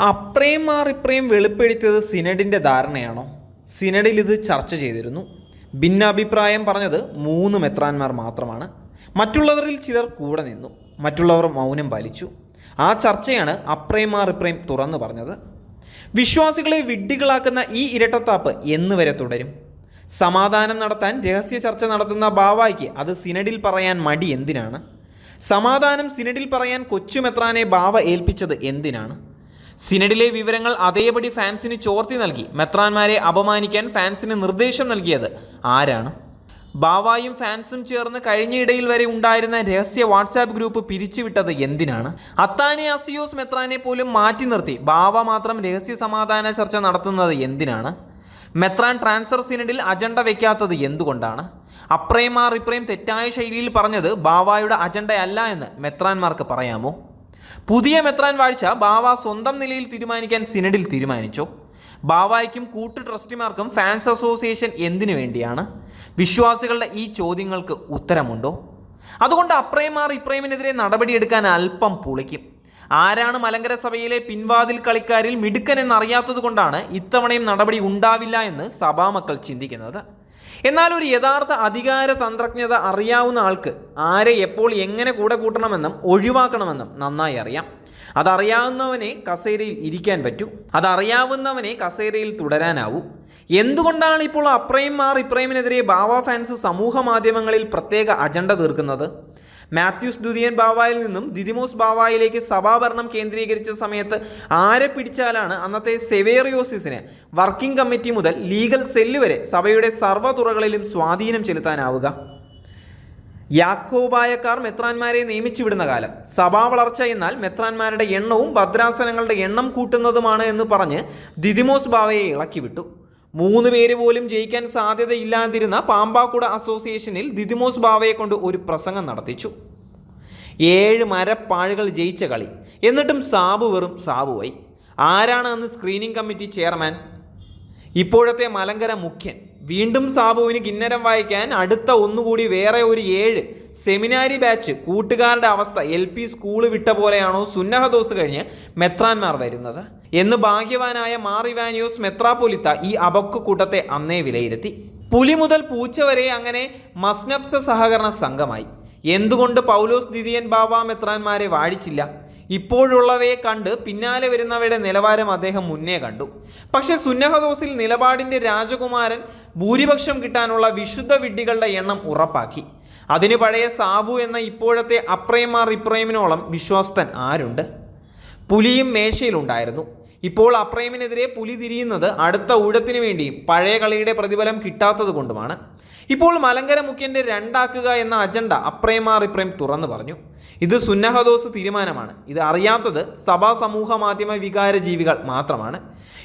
അപ്രേം മാർ ഇപ്രേം വെളിപ്പെടുത്തിയത് സിനഡിന്റെ ധാരണയാണോ? സിനഡിൽ ഇത് ചർച്ച ചെയ്തിരുന്നു. ഭിന്നാഭിപ്രായം പറഞ്ഞത് മൂന്ന് മെത്രാന്മാർ മാത്രമാണ്. മറ്റുള്ളവരിൽ ചിലർ കൂടെ നിന്നു. മറ്റുള്ളവർ മൗനം പാലിച്ചു. ആ ചർച്ചയാണ് അപ്രയും ഇപ്രേം തുറന്നു പറഞ്ഞത്. വിശ്വാസികളെ വിഡ്ഢികളാക്കുന്ന ഈ ഇരട്ടത്താപ്പ് എന്ന് വരെ തുടരും. സമാധാനം നടത്താൻ രഹസ്യ ചർച്ച നടത്തുന്ന ബാവായ്ക്ക് അത് സിനഡിൽ പറയാൻ മടി എന്തിനാണ്? സമാധാനം സിനഡിൽ പറയാൻ കൊച്ചുമെത്രാനെ ബാവ ഏൽപ്പിച്ചത് എന്തിനാണ്? സിനഡിലെ വിവരങ്ങൾ അതേപടി ഫാൻസിന് ചോർത്തി നൽകി. മെത്രാന്മാരെ അപമാനിക്കാൻ ഫാൻസിന് നിർദ്ദേശം നൽകിയത് ആരാണ്? ബാവായും ഫാൻസും ചേർന്ന് കഴിഞ്ഞയിടയിൽ വരെ ഉണ്ടായിരുന്ന രഹസ്യ വാട്സാപ്പ് ഗ്രൂപ്പ് പിരിച്ചുവിട്ടത് എന്തിനാണ്? അത്താനെ അസിയോസ് മെത്രാനെ പോലും മാറ്റി നിർത്തി. ബാവ മാത്രം രഹസ്യ സമാധാന ചർച്ച നടത്തുന്നത് എന്തിനാണ്? മെത്രാൻ ട്രാൻസ്ഫർ സിനഡിൽ അജണ്ട വയ്ക്കാത്തത് എന്തുകൊണ്ടാണ്? അപ്രേമാർ ഇപ്രേം തെറ്റായ ശൈലിയിൽ പറഞ്ഞത് ബാവായുടെ അജണ്ടയല്ല എന്ന് മെത്രാൻമാർക്ക് പറയാമോ? പുതിയ മെത്രാൻ വാഴ്ച ബാവ സ്വന്തം നിലയിൽ തീരുമാനിക്കാൻ സിനഡിൽ തീരുമാനിച്ചു. ബാവായ്ക്കും കൂട്ടു ട്രസ്റ്റിമാർക്കും ഫാൻസ് അസോസിയേഷൻ എന്തിനു വേണ്ടിയാണ്? വിശ്വാസികളുടെ ഈ ചോദ്യങ്ങൾക്ക് ഉത്തരമുണ്ടോ? അതുകൊണ്ട് അപ്രേമാർ ഇപ്രേമിനെതിരെ നടപടിയെടുക്കാൻ അല്പം പുളിക്കും. ആരാണ് മലങ്കര സഭയിലെ പിൻവാതിൽ കളിക്കാരിൽ മിടുക്കൻ എന്നറിയാത്തത് കൊണ്ടാണ് ഇത്തവണയും നടപടി ഉണ്ടാവില്ല എന്ന് സഭാമക്കൾ ചിന്തിക്കുന്നത്. എന്നാൽ ഒരു യഥാർത്ഥ അധികാര തന്ത്രജ്ഞത അറിയാവുന്ന ആൾക്ക് ആരെ എപ്പോൾ എങ്ങനെ കൂടെ കൂട്ടണമെന്നും ഒഴിവാക്കണമെന്നും നന്നായി അറിയാം. അതറിയാവുന്നവനെ കസേരയിൽ ഇരിക്കാൻ പറ്റൂ. അതറിയാവുന്നവനെ കസേരയിൽ തുടരാനാവൂ. എന്തുകൊണ്ടാണ് ഇപ്പോൾ അപ്രൈം മാർ ഇപ്രൈമിനെതിരെ ബാവ ഫാൻസ് സമൂഹ മാധ്യമങ്ങളിൽ പ്രത്യേക അജണ്ട തീർക്കുന്നത്? മാത്യൂസ് ദുതിയൻ ബാവായിൽ നിന്നും ദിദിമോസ് ബാവായിലേക്ക് സഭാഭരണം കേന്ദ്രീകരിച്ച സമയത്ത് ആരെ പിടിച്ചാലാണ് അന്നത്തെ സെവേറിയോസിസിന് വർക്കിംഗ് കമ്മിറ്റി മുതൽ ലീഗൽ സെല്ല് വരെ സഭയുടെ സർവതുറകളിലും സ്വാധീനം ചെലുത്താനാവുക. യാക്കോബായക്കാർ മെത്രാന്മാരെ നിയമിച്ചുവിടുന്ന കാലം. സഭാ വളർച്ച എന്നാൽ മെത്രാന്മാരുടെ എണ്ണവും ഭദ്രാസനങ്ങളുടെ എണ്ണം കൂട്ടുന്നതുമാണ് എന്ന് പറഞ്ഞ് ദിദിമോസ് ബാവയെ ഇളക്കി വിട്ടു മൂന്ന് പേര് പോലും ജയിക്കാൻ സാധ്യതയില്ലാതിരുന്ന പാമ്പാക്കുട അസോസിയേഷനിൽ ദിദിമോസ് ബാവയെ കൊണ്ട് ഒരു പ്രസംഗം നടത്തിച്ചു. ഏഴ് മരപ്പാഴുകൾ ജയിച്ച കളി. എന്നിട്ടും സാബു വെറും സാബുവായി. ആരാണ് അന്ന് സ്ക്രീനിംഗ് കമ്മിറ്റി ചെയർമാൻ ഇപ്പോഴത്തെ മലങ്കര മുഖ്യൻ. വീണ്ടും സാബുവിന് കിന്നരം വായിക്കാൻ അടുത്ത ഒന്നുകൂടി വേറെ ഒരു ഏഴ് സെമിനാരി ബാച്ച് കൂട്ടുകാരുടെ അവസ്ഥ എൽ പി സ്കൂൾ വിട്ട പോലെയാണോ സുന്നഹദോസ് കഴിഞ്ഞ് മെത്രാന്മാർ വരുന്നത്? എന്ന് ഭാഗ്യവാനായ മാറിവാനിയോസ് മെത്രാപൊലിത്ത ഈ അബക്കു കൂട്ടത്തെ അന്നേ വിലയിരുത്തി. പുലി മുതൽ പൂച്ച വരെ അങ്ങനെ മസ്നബ്സ സഹകരണ സംഘമായി. എന്തുകൊണ്ട് പൗലോസ് ദിദിയൻ ബാവ മെത്രാന്മാരെ വാഴിച്ചില്ല? ഇപ്പോഴുള്ളവയെ കണ്ട് പിന്നാലെ വരുന്നവയുടെ നിലവാരം അദ്ദേഹം മുന്നേ കണ്ടു. പക്ഷേ സുന്നഹദോസിൽ നിലപാടിന്റെ രാജകുമാരൻ ഭൂരിപക്ഷം കിട്ടാനുള്ള വിശുദ്ധ വിഡ്ഢികളുടെ എണ്ണം ഉറപ്പാക്കി. അതിന് പഴയ സാബു എന്ന ഇപ്പോഴത്തെ അപ്രേമാർ ഇപ്രേമിനോളം വിശ്വാസ്തൻ ആരുണ്ട്? പുലിയും മേശയിലുണ്ടായിരുന്നു. ഇപ്പോൾ അപ്രൈമിനെതിരെ പുലി തിരിയുന്നത് അടുത്ത ഊഴത്തിനു വേണ്ടിയും പഴയ കളിയുടെ പ്രതിഫലം കിട്ടാത്തത് കൊണ്ടുമാണ് ഇപ്പോൾ മലങ്കര മുഖ്യന്റെ രണ്ടാക്കുക എന്ന അജണ്ട അപ്രേമാർ ഇപ്രേം തുറന്നു പറഞ്ഞു. ഇത് സുന്നഹദോസ് തീരുമാനമാണ്. ഇത് അറിയാത്തത് സഭാ സമൂഹ മാധ്യമ വികാര ജീവികൾ മാത്രമാണ്.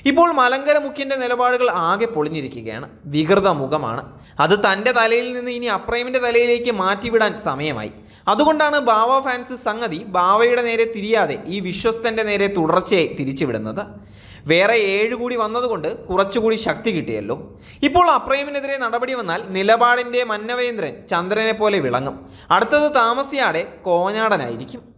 ഇപ്പോൾ മലങ്കര മുഖ്യന്റെ നിലപാടുകൾ ആകെ പൊളിഞ്ഞിരിക്കുകയാണ്. വികൃത മുഖമാണ്. അത് തന്റെ തലയിൽ നിന്ന് ഇനി അപ്രേമിന്റെ തലയിലേക്ക് മാറ്റിവിടാൻ സമയമായി. അതുകൊണ്ടാണ് ബാവ ഫാൻസ് സംഗതി ബാവയുടെ നേരെ തിരിയാതെ ഈ വിശ്വസ്തന്റെ നേരെ തുടർച്ചയായി തിരിച്ചുവിടുന്നത്. വേറെ ഏഴ് കൂടി വന്നതുകൊണ്ട് കുറച്ചുകൂടി ശക്തി കിട്ടിയല്ലോ. ഇപ്പോൾ അപ്രൈമിനെതിരെ നടപടി വന്നാൽ നിലപാടിന്റെ മന്നവേന്ദ്രൻ ചന്ദ്രനെ പോലെ വിളങ്ങും. അടുത്തത് താമസിയാതെ കോഞ്ഞാടനായിരിക്കും.